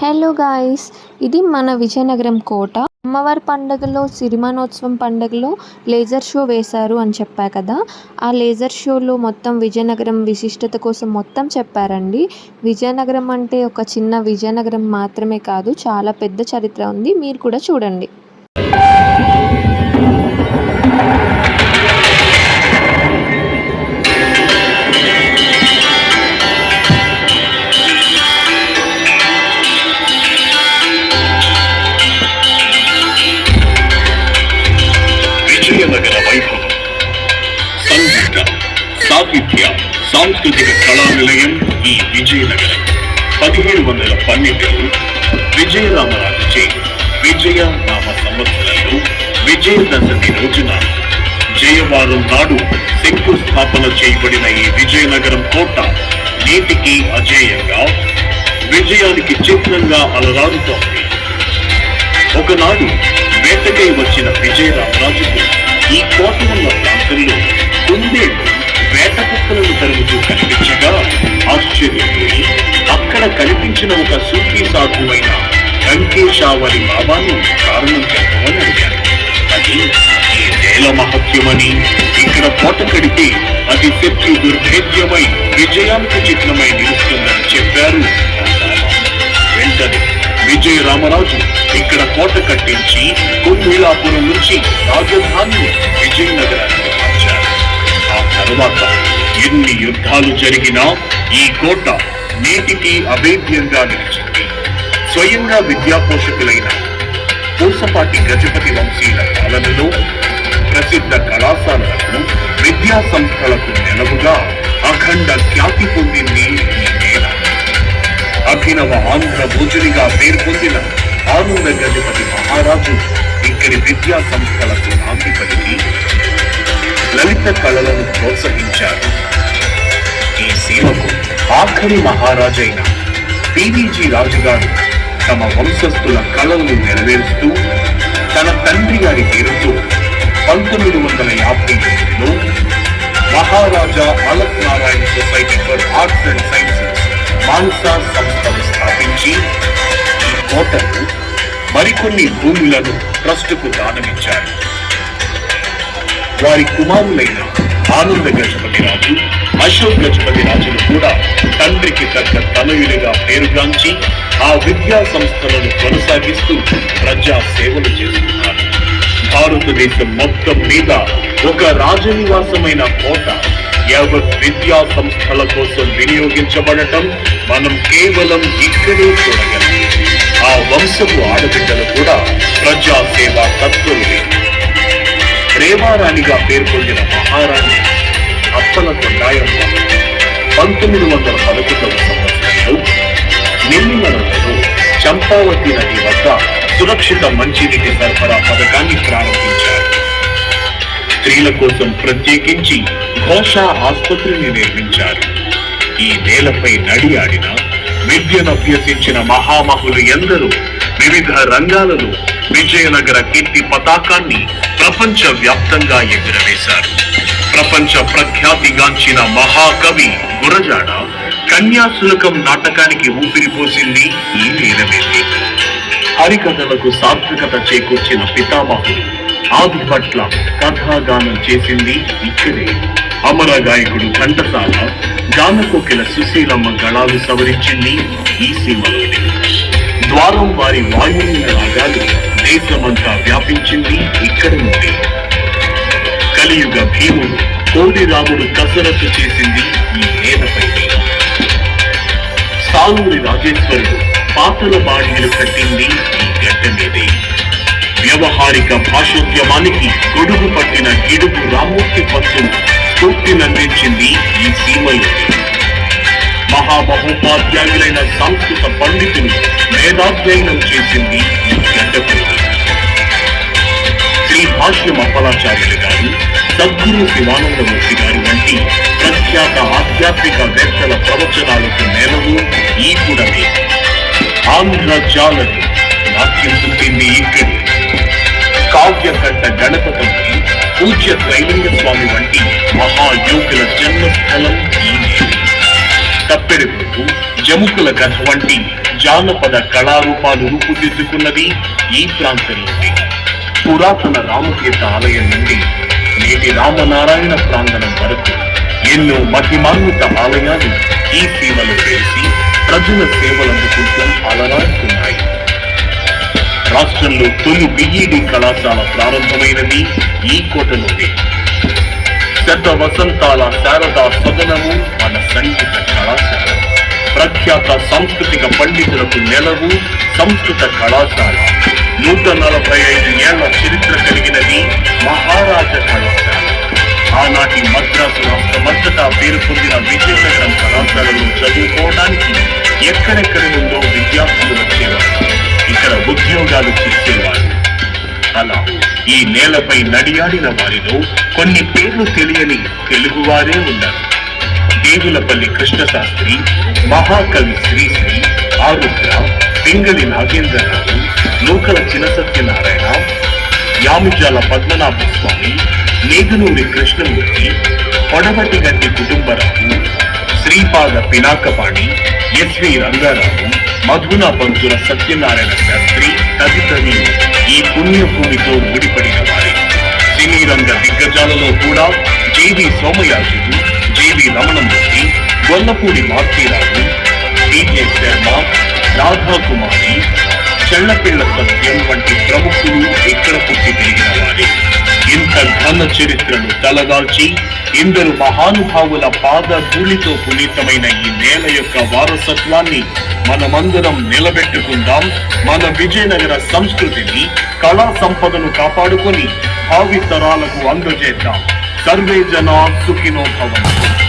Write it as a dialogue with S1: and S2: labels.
S1: Hello guys ఇది మన విజయనగరం కోట. అమ్మవారి పండగలో సిరిమానోత్సవం పండగలో లేజర్ షో వేశారు అని చెప్పా కదా. ఆ లేజర్ షోలో మొత్తం విజయనగరం విశిష్టత కోసం మొత్తం చెప్పారండి. విజయనగరం అంటే ఒక చిన్న విజయనగరం మాత్రమే కాదు చాలా పెద్ద చరిత్ర ఉంది. మీరు కూడా చూడండి.
S2: సాహిత్య సాంస్కృతిక కళా నిలయం ఈ విజయనగరం. పదిహేడు వందల పన్నెండులో విజయరామరాజుచే విజయ నామ సంవత్సరంలో విజయదశమి రోజున జయవారం నాడు శంకుస్థాపన చేయబడిన ఈ విజయనగరం కోట నేటికి అజేయంగా విజయానికి చిహ్నంగా అలరారుతోంది. ఒకనాడు వేటకై వచ్చిన విజయరామరాజుకు ఆశ్చర్యపోయి అక్కడ కనిపించిన ఒక సూఫీ సాధువైన వెంకటేశావరి బాబాను కారణం చెప్పమని అడిగారు అది ఈ నేల మహత్యమని ఇక్కడ కోట కడితే అది శక్తి దుర్భేద్యమై విజయానికి చిహ్నమై నిలుస్తుందని చెప్పారు వెంటనే విజయ రామరాజు ఇక్కడ కోట కట్టించి కుంభీలాపురం నుంచి రాజధాని విజయనగరానికి మార్చారు ఆ తర్వాత ఎన్ని యుద్ధాలు జరిగినా ఈ కోట నేటికి అభేద్యంగా నిలిచింది. స్వయంగా విద్యాపోషకులైన పూసపాటి గజపతి వంశీల పాలనలో ప్రసిద్ధ కళాశాలలకు విద్యా సంస్థలకు నెలవుగా అఖండ ఖ్యాతి పొందింది ఈ నేల అభినవ ఆంధ్ర భోజనిగా పేర్పొందిన ఆనంద గజపతి మహారాజు ఇక్కడి విద్యా సంస్థలకు నాంది పలికి లలిత కళలను ప్రోత్సహించారు. ఈ సేవకు ఆఖరి మహారాజైన పివిజి రాజుగారు తమ వంశస్థుల కళలను నెరవేరుస్తూ తన తండ్రి గారి పేరుతో పంతొమ్మిది వందల యాభై ఎనిమిదిలో Maharaja Alak Narayan society for arts and sciences Mansa సంస్థను స్థాపించి ఈ కోటకు మరికొన్ని భూములను ట్రస్టుకు దానమిచ్చారు. వారి కుమారులైన ఆనంద గజపతి రాజు అశోక్ గజపతి రాజులు కూడా తండ్రికి తగ్గ తనయులుగా పేరుగాంచి ఆ విద్యా సంస్థలను కొనసాగిస్తూ ప్రజా సేవలు చేస్తున్నారు. భారతదేశం మొత్తం మీద ఒక రాజనివాసమైన కోట యావత్ విద్యా సంస్థల కోసం వినియోగించబడటం మనం కేవలం ఇక్కడే చూడగలం. ఆ వంశపు ఆడబిడ్డలు కూడా ప్రజా సేవా ప్రేమారాణిగా రేవారాణిగా పేర్కొందిన మహారాణి అప్పల కొండాయమ్మ పంతొమ్మిది వందల పదకొండవ సంవత్సరంలో నెల్లిమలలో చంపావతి నది వద్ద సురక్షిత మంచినీటి సరఫరా పథకాన్ని ప్రారంభించారు. స్త్రీల కోసం ప్రత్యేకించి ఘోష ఆసుపత్రిని నిర్మించారు. ఈ నేలపై నడియాడిన విద్యను అభ్యసించిన మహామహులు ఎందరూ వివిధ రంగాలలో విజయనగర కీర్తి పతాకాన్ని ప్రపంచ వ్యాప్తంగా ఎగురవేశారు. ప్రపంచ ప్రఖ్యాతిగాంచిన మహాకవి గురజాడ కన్యాశులకం నాటకానికి ఊపిరిపోసింది ఈ నేలవేది హరికథలకు సాత్వికత చేకూర్చిన పితామహుడు ఆది పట్ల కథాగానం చేసింది ఇక్కడే. అమర గాయకుడు ఘంటసాల గానకోకిల సుశీలమ్మ గళాలు సవరించింది ఈ సీమలోనే ద్వారం వారి వాయువుల రాగాలు దేశమంతా వ్యాపించింది ఇక్కడ నుండి కలియుగ భీముడు కోడి రాముడు కసరత్తు చేసింది ఈ నేలపై సాలూరి రాజేశ్వరుడు పాతల బాణీలు కట్టింది ఈ గడ్డ మీదే. వ్యవహారిక భాషోద్యమానికి గొడుగు పట్టిన గిడుగు రామూర్తి భక్తులు స్ఫూర్తినందించింది ఈ సీమలో మహామహోపాధ్యాయులైన సంస్కృత పండితులు వేదాధ్యయనం చేసింది ఈ గడ్డ శ్రీ భాష్యం అప్పలాచార్యులు గారు సద్గురు శివానందమూర్తి గారి వంటి ప్రఖ్యాత ఆధ్యాత్మిక వేత్తల ప్రవచనాలకు నేలవు ఈ కూడమే. ఆంధ్ర జాలను నాట్యం పుట్టింది ఇక్కడి కావ్యకట్ట గణపతి పూజ్య త్రైలింగ స్వామి వంటి మహాయోగుల జన్మస్థలం ఈ జముకుల కథ వంటి జానపద కళారూపాలు రూపుదిద్దుకున్నది ఈ ప్రాంతంలోనే. పురాతన రామతీర్థ ఆలయం నుండి నేటి రామనారాయణ ప్రాంగణం వరకు ఎన్నో మహిమాన్విత ఆలయాలు ఈ సీమలు చేసి ప్రజల సేవలందుకుంటూ అలరాడుతున్నాయి రాష్ట్రంలో తొలి బిఈడి కళాశాల ప్రారంభమైనది ఈ కోటలోనే శత వసంతాల శారదా సదనము మన సంగీత కళాశాల. ప్రఖ్యాత సాంస్కృతిక పండితులకు నెలవు సంస్కృత కళాశాల. నూట నలభై ఐదు ఏళ్ళ చరిత్ర కలిగినది మహారాజ కళాశాల. ఆనాటి మద్రాసు రాష్ట్రమంతటా పేరు పొందిన విజయనగరం కళాశాలను చదువుకోవడానికి ఎక్కడెక్కడి నుండో విద్యార్థులు వచ్చేవారు. ఇక్కడ ఉద్యోగాలు చేసేవారు. అలా ఈ నేలపై నడియాడిన వారిలో కొన్ని పేర్లు తెలియని తెలుగువారే ఉన్నారు. దేవులపల్లి కృష్ణశాస్త్రి మహాకవి శ్రీశ్రీ ఆరుద్ర పింగళి నాగేంద్రరావు నూకల చిన సత్యనారాయణ యాముజాల పద్మనాభ స్వామి నేదునూరి కృష్ణమూర్తి పొడవటి గడ్డి కుటుంబరావు శ్రీపాద పినాకపాణి ఎస్వి రంగారావు మధున పంతుల సత్యనారాయణ శాస్త్రి తదితరులు ఈ పుణ్యభూమితో ముడిపడిన వారి. సినీ రంగ దిగ్గజాలలో కూడా J V Somayajulu J V Ramanamurthy Gollapudi Marutirao D J Sharma Radhakumari Chellapilla Satyam వంటి ప్రముఖులు ఇక్కడ పుట్టి పెరిగిన వారే ఇంత ఘన చరిత్రను తలదాల్చి ఇందరు మహానుభావుల పాద ధూళితో పునీతమైన ఈ నేల యొక్క వారసత్వాన్ని మనమందరం నిలబెట్టుకుందాం. మన విజయనగర సంస్కృతిని కళా సంపదను కాపాడుకొని భావి తరాలకు అందజేద్దాం. సర్వే జనా సుఖినో భవంతు.